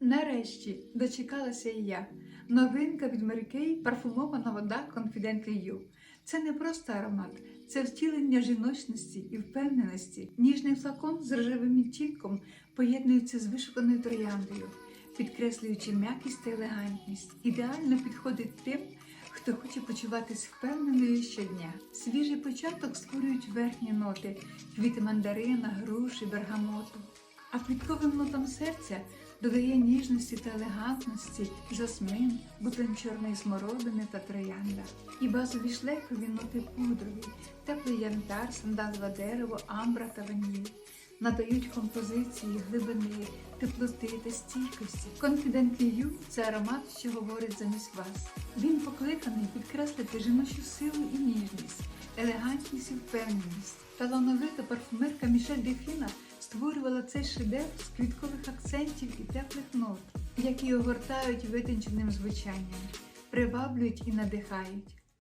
Нарешті дочекалася і я. Новинка від Mary парфумована вода Confident You. Це не просто аромат, це втілення жіночності і впевненості. Ніжний флакон з рожевим відтінком поєднується з вишуканою трояндою, підкреслюючи м'якість та елегантність. Ідеально підходить тим, хто хоче почуватись впевненою щодня. Свіжий початок створюють верхні ноти квіти мандарина, груші, бергамоту. А квітковим нотам серця додає ніжності та елегантності жасмин, бутон чорної смородини та троянда. І базові шлейфові ноти пудрові, теплий янтар, сандалове дерево, амбра та ваніль. Надають композиції глибини, теплоти та стійкості. Confident You – це аромат, що говорить замість вас. Він покликаний підкреслити жіночу силу і ніжність, елегантність і впевненість. Талановита парфумерка Мішель Дефіна створювала цей шедевр з квіткових акцентів і теплих нот, які огортають витонченим звучанням, приваблюють і надихають.